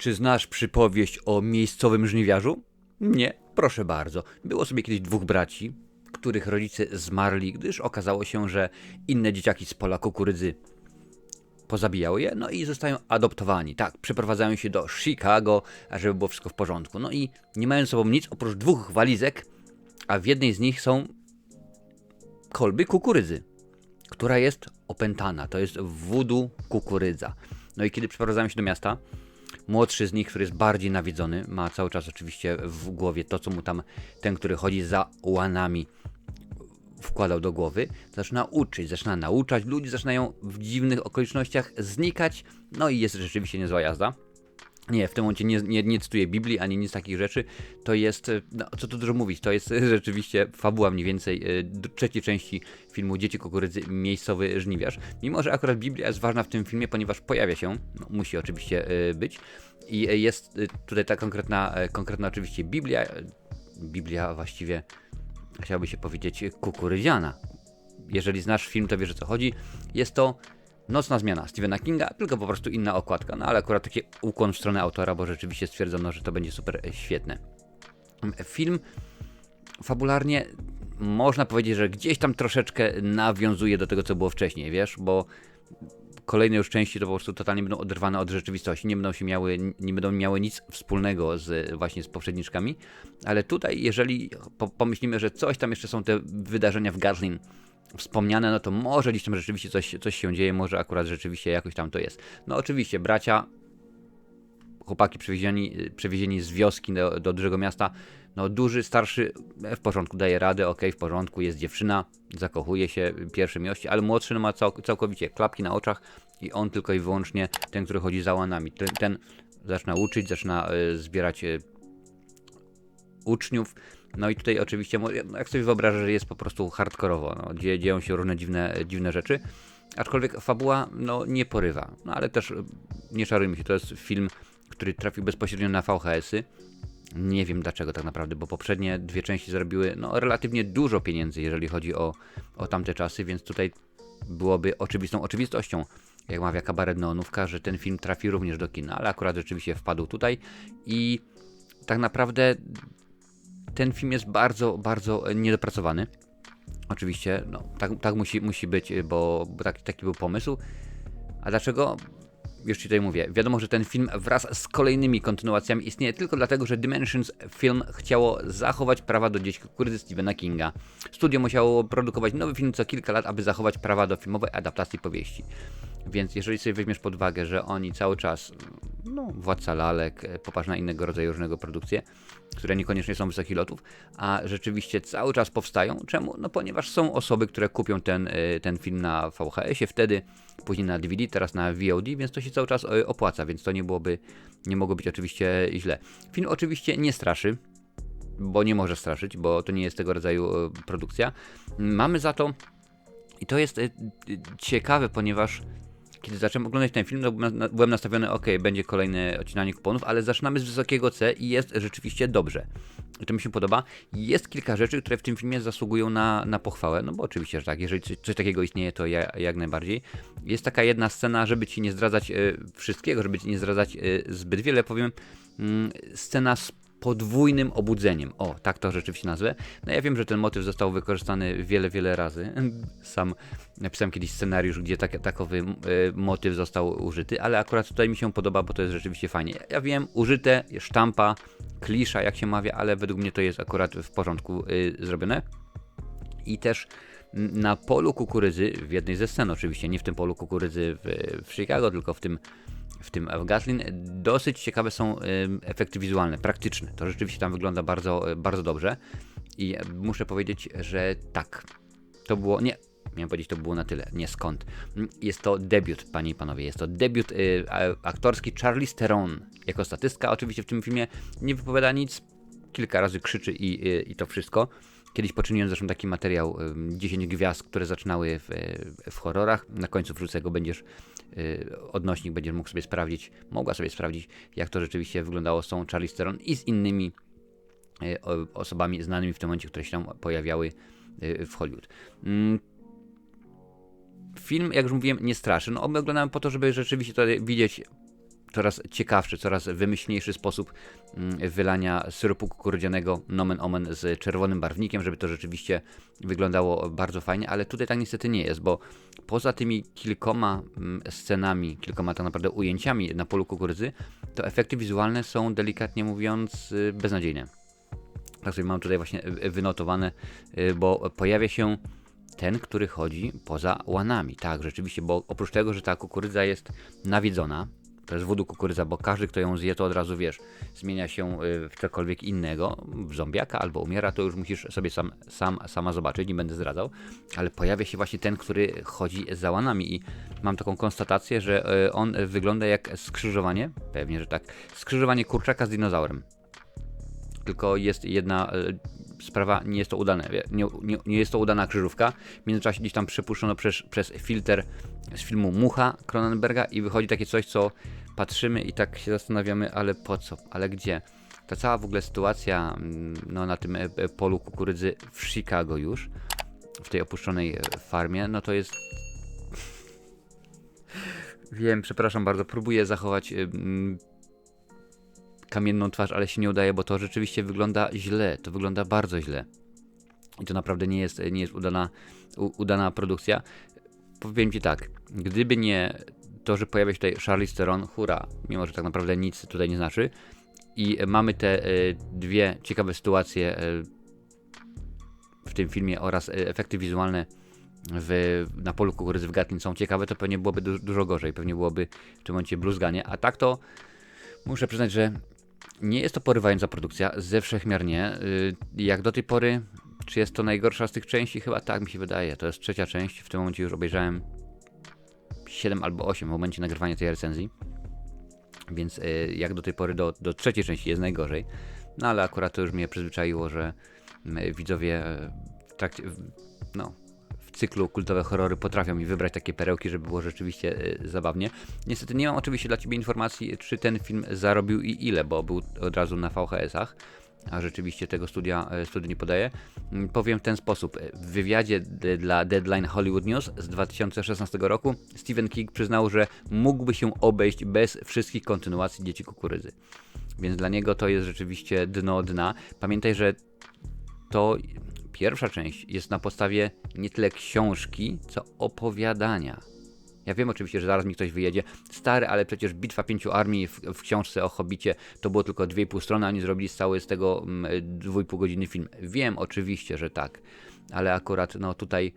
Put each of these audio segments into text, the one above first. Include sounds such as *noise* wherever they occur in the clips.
Czy znasz przypowieść o miejscowym żniwiarzu? Nie, proszę bardzo. Było sobie kiedyś dwóch braci, których rodzice zmarli, gdyż okazało się, że inne dzieciaki z pola kukurydzy pozabijały je, no i zostają adoptowani. Tak, przeprowadzają się do Chicago, ażeby było wszystko w porządku. No i nie mają ze sobą nic oprócz dwóch walizek, a w jednej z nich są kolby kukurydzy, która jest opętana. To jest wudu kukurydza. No i kiedy przeprowadzają się do miasta, młodszy z nich, który jest bardziej nawiedzony, ma cały czas oczywiście w głowie to, co mu tam ten, który chodzi za łanami, wkładał do głowy, zaczyna uczyć, zaczyna nauczać, ludzie zaczynają w dziwnych okolicznościach znikać, no i jest rzeczywiście niezła jazda. Nie, w tym momencie nie, nie, nie cytuję Biblii ani nic takich rzeczy. To jest, e, no, co tu dużo mówić, to jest *laughs* rzeczywiście fabuła mniej więcej e, trzeciej części filmu Dzieci Kukurydzy, miejscowy żniwiarz. Mimo, że akurat Biblia jest ważna w tym filmie, ponieważ pojawia się, no, musi oczywiście e, być. I jest tutaj ta konkretna, konkretna oczywiście Biblia. Biblia właściwie, chciałoby się powiedzieć, kukurydziana. Jeżeli znasz film, to wiesz o co chodzi. Jest to Nocna zmiana Stephena Kinga, tylko po prostu inna okładka. No ale akurat taki ukłon w stronę autora, bo rzeczywiście stwierdzono, że to będzie super e, świetne. Film fabularnie można powiedzieć, że gdzieś tam troszeczkę nawiązuje do tego, co było wcześniej, wiesz, bo kolejne już części to po prostu totalnie będą oderwane od rzeczywistości, nie będą się miały, nie będą miały nic wspólnego z właśnie z poprzedniczkami, ale tutaj jeżeli po, pomyślimy, że coś tam jeszcze są te wydarzenia w Gatlin wspomniane, no to może gdzieś tam rzeczywiście coś, coś się dzieje, może akurat rzeczywiście jakoś tam to jest. No oczywiście, bracia, chłopaki przewiezieni, przewiezieni z wioski do, do dużego miasta, no duży, starszy, e, w porządku, daje radę, okej, w porządku, jest dziewczyna, zakochuje się, pierwsze miłości, ale młodszy no ma cał, całkowicie klapki na oczach i on tylko i wyłącznie, ten, który chodzi za łanami, ten, ten zaczyna uczyć, zaczyna e, zbierać e, uczniów, no i tutaj oczywiście, jak sobie wyobrażę, że jest po prostu hardkorowo, no, dzie, dzieją się różne dziwne, dziwne rzeczy, aczkolwiek fabuła, no, nie porywa, no ale też e, nie czarujmy się, to jest film, który trafił bezpośrednio na VHS-y, nie wiem dlaczego tak naprawdę, bo poprzednie dwie części zarobiły no, relatywnie dużo pieniędzy, jeżeli chodzi o, o tamte czasy, więc tutaj byłoby oczywistą oczywistością, jak mawia kabaret neonówka, że ten film trafi również do kina, ale akurat rzeczywiście wpadł tutaj i tak naprawdę ten film jest bardzo, bardzo niedopracowany. Oczywiście, no, tak, tak musi, musi być, bo, bo taki, taki był pomysł. A dlaczego? Już ci tutaj mówię. Wiadomo, że ten film wraz z kolejnymi kontynuacjami istnieje tylko dlatego, że Dimensions Film chciało zachować prawa do dzieci kukurydzy Stephena Kinga. Studio musiało produkować nowy film co kilka lat, aby zachować prawa do filmowej adaptacji powieści. Więc jeżeli sobie weźmiesz pod uwagę, że oni cały czas, no, Władca Lalek, e, popatrz na innego rodzaju różnego produkcje, które niekoniecznie są wysokich lotów, a rzeczywiście cały czas powstają. Czemu? No ponieważ są osoby, które kupią ten, e, ten film na VHS-ie, wtedy później na DVD, teraz na VOD, więc to się cały czas e, opłaca, więc to nie byłoby, nie mogło być oczywiście źle. Film oczywiście nie straszy, bo nie może straszyć, bo to nie jest tego rodzaju produkcja. Mamy za to, i to jest ciekawe, ponieważ kiedy zacząłem oglądać ten film, byłem na- byłem nastawiony, ok, będzie kolejne odcinanie kuponów, ale zaczynamy z wysokiego C i jest rzeczywiście dobrze. To mi się podoba. Jest kilka rzeczy, które w tym filmie zasługują na, na pochwałę, no bo oczywiście, że tak, jeżeli coś, coś takiego istnieje, to ja, jak najbardziej. Jest taka jedna scena, żeby ci nie zdradzać e, wszystkiego, żeby ci nie zdradzać e, zbyt wiele, powiem, mm, scena z podwójnym obudzeniem. O, tak to rzeczywiście nazwę. No ja wiem, że ten motyw został wykorzystany wiele, wiele razy. *laughs* Sam napisałem kiedyś scenariusz, gdzie tak, takowy e, motyw został użyty, ale akurat tutaj mi się podoba, bo to jest rzeczywiście fajnie. Ja wiem, użyte, sztampa, klisza, jak się mawia, ale według mnie to jest akurat w porządku e, zrobione. I też na polu kukurydzy, w jednej ze scen oczywiście, nie w tym polu kukurydzy w, w Chicago, tylko w tym w tym Gatlin, dosyć ciekawe są efekty wizualne, praktyczne. To rzeczywiście tam wygląda bardzo, y, bardzo dobrze. I muszę powiedzieć, że tak. To było. Nie, miałem powiedzieć, to było na tyle. Nie skąd. Jest to debiut, panie i panowie. Jest to debiut y, aktorski Charlize Theron. Jako statystka, oczywiście w tym filmie nie wypowiada nic. Kilka razy krzyczy i, y, i to wszystko. Kiedyś poczyniłem zresztą taki materiał ym, 10 gwiazd, które zaczynały w, y, w horrorach. Na końcu wrzucę go, będziesz y, odnośnik, będziesz mógł sobie sprawdzić, mogła sobie sprawdzić, jak to rzeczywiście wyglądało z tą Charlize Theron i z innymi y, osobami znanymi w tym momencie, które się tam pojawiały y, w Hollywood. Mm, Film, jak już mówiłem, nie straszy. No, my oglądamy po to, żeby rzeczywiście tutaj widzieć coraz ciekawszy, coraz wymyślniejszy sposób mm, wylania syropu kukurydzianego nomen omen z czerwonym barwnikiem, żeby to rzeczywiście wyglądało bardzo fajnie, ale tutaj tak niestety nie jest, bo poza tymi kilkoma mm, scenami, kilkoma tak naprawdę ujęciami na polu kukurydzy, to efekty wizualne są delikatnie mówiąc y, beznadziejne. Tak sobie mam tutaj właśnie y, wynotowane, y, bo pojawia się ten, który chodzi poza łanami. Tak, rzeczywiście, bo oprócz tego, że ta kukurydza jest nawiedzona, to jest wodu kukurydza, bo każdy, kto ją zje, to od razu wiesz, zmienia się y, w cokolwiek innego, w zombiaka albo umiera, to już musisz sobie sam, sam, sama zobaczyć, nie będę zdradzał, ale pojawia się właśnie ten, który chodzi za łanami i mam taką konstatację, że y, on wygląda jak skrzyżowanie, pewnie, że tak, skrzyżowanie kurczaka z dinozaurem. Tylko jest jedna y, sprawa, nie jest to udane, nie, nie, nie jest to udana krzyżówka. W międzyczasie gdzieś tam przepuszczono przez, przez filtr z filmu Mucha Cronenberga i wychodzi takie coś, co patrzymy i tak się zastanawiamy, ale po co, ale gdzie? Ta cała w ogóle sytuacja mm, no, na tym e, e, polu kukurydzy w Chicago już, w tej opuszczonej e, farmie, no to jest... *laughs* Wiem, przepraszam bardzo, próbuję zachować kamienną twarz, ale się nie udaje, bo to rzeczywiście wygląda źle, to wygląda bardzo źle. I to naprawdę nie jest, nie jest udana, u, udana produkcja. Powiem Ci tak, gdyby nie to, że pojawia się tutaj Charlize Theron, hura, mimo że tak naprawdę nic tutaj nie znaczy. I mamy te y, dwie ciekawe sytuacje y, w tym filmie oraz y, efekty wizualne w, na polu kukurydzy w Gatlin są ciekawe, to pewnie byłoby du dużo gorzej. Pewnie byłoby w tym momencie bluzganie. A tak to muszę przyznać, że nie jest to porywająca produkcja, ze wszechmiar nie. Jak do tej pory, czy jest to najgorsza z tych części? Chyba tak mi się wydaje. To jest trzecia część. W tym momencie już obejrzałem 7 albo 8 w momencie nagrywania tej recenzji. Więc y, jak do tej pory do, do trzeciej części jest najgorzej. No ale akurat to już mnie przyzwyczaiło, że y, widzowie w trakcie, no, w cyklu kultowe horrory potrafią mi wybrać takie perełki, żeby było rzeczywiście y, zabawnie. Niestety nie mam oczywiście dla Ciebie informacji, czy ten film zarobił i ile, bo był od razu na VHS-ach a rzeczywiście tego studia, e, studia nie podaje. Mm, powiem w ten sposób. W wywiadzie dla Deadline Hollywood News z 2016 roku Stephen King przyznał, że mógłby się obejść bez wszystkich kontynuacji Dzieci Kukurydzy. Więc dla niego to jest rzeczywiście dno dna. Pamiętaj, że to pierwsza część jest na podstawie nie tyle książki, co opowiadania. Ja wiem oczywiście, że zaraz mi ktoś wyjedzie. Stary, ale przecież Bitwa Pięciu Armii w, w książce o Hobbicie to było tylko 2,5 strony, a oni zrobili cały z tego 2,5 mm, godziny film. Wiem oczywiście, że tak, ale akurat no tutaj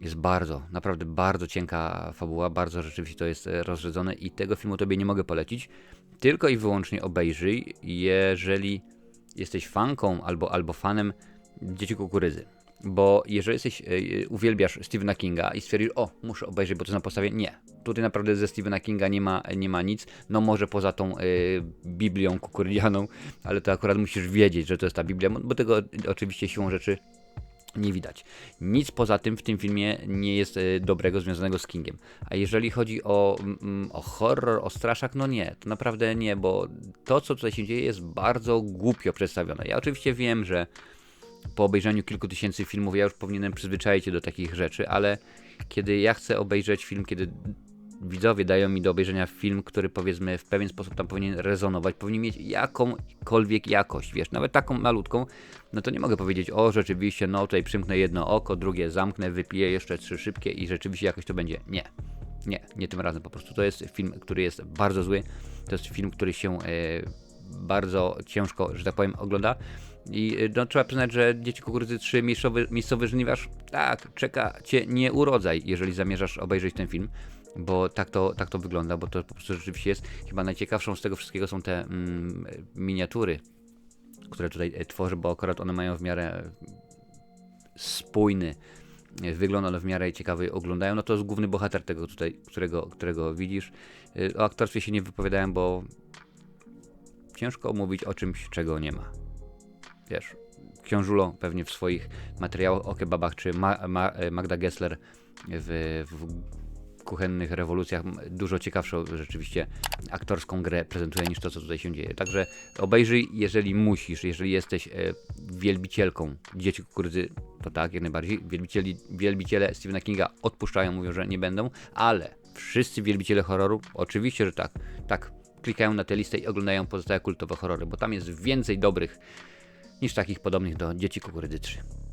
jest bardzo, naprawdę bardzo cienka fabuła, bardzo rzeczywiście to jest e, rozrzedzone i tego filmu tobie nie mogę polecić. Tylko i wyłącznie obejrzyj, jeżeli jesteś fanką albo, albo fanem Dzieci Kukurydzy. Bo jeżeli jesteś, yy, uwielbiasz Stephena Kinga i stwierdzisz, o, muszę obejrzeć, bo to na podstawie. Nie. Tutaj naprawdę ze Stephena Kinga nie ma, nie ma nic. No może poza tą yy, Biblią kukurydzianą, ale to akurat musisz wiedzieć, że to jest ta Biblia, bo tego oczywiście siłą rzeczy nie widać. Nic poza tym w tym filmie nie jest dobrego związanego z Kingiem. A jeżeli chodzi o, mm, o horror, o straszak, no nie, to naprawdę nie, bo to, co tutaj się dzieje, jest bardzo głupio przedstawione. Ja oczywiście wiem, że po obejrzeniu kilku tysięcy filmów ja już powinienem przyzwyczaić się do takich rzeczy, ale kiedy ja chcę obejrzeć film, kiedy widzowie dają mi do obejrzenia film, który powiedzmy w pewien sposób tam powinien rezonować, powinien mieć jakąkolwiek jakość, wiesz, nawet taką malutką, no to nie mogę powiedzieć, o rzeczywiście, no tutaj przymknę jedno oko, drugie zamknę, wypiję jeszcze trzy szybkie i rzeczywiście jakoś to będzie. Nie. Nie, nie tym razem po prostu. To jest film, który jest bardzo zły. To jest film, który się e, bardzo ciężko, że tak powiem, ogląda. I y, no, trzeba przyznać, że Dzieci Kukurydzy 3 miejscowy, miejscowy żniwarz, tak, czeka cię nie urodzaj, jeżeli zamierzasz obejrzeć ten film, bo tak to, tak to wygląda, bo to po prostu rzeczywiście jest. Chyba najciekawszą z tego wszystkiego są te mm, miniatury, które tutaj e, tworzę, bo akurat one mają w miarę spójny e, wygląd, one w miarę ciekawy oglądają. No to jest główny bohater tego tutaj, którego, którego widzisz. E, o aktorstwie się nie wypowiadałem, bo ciężko mówić o czymś, czego nie ma wiesz, książulo pewnie w swoich materiałach o kebabach, czy Ma Ma Magda Gessler w, w kuchennych rewolucjach dużo ciekawszą rzeczywiście aktorską grę prezentuje niż to, co tutaj się dzieje. Także obejrzyj, jeżeli musisz, jeżeli jesteś e, wielbicielką Dzieci Kukurydzy, to tak, jak najbardziej. Wielbicieli, wielbiciele Stephena Kinga odpuszczają, mówią, że nie będą, ale wszyscy wielbiciele horroru, oczywiście, że tak, tak, klikają na tę listę i oglądają pozostałe kultowe horrory, bo tam jest więcej dobrych niż takich podobnych do Dzieci Kukurydzy 3.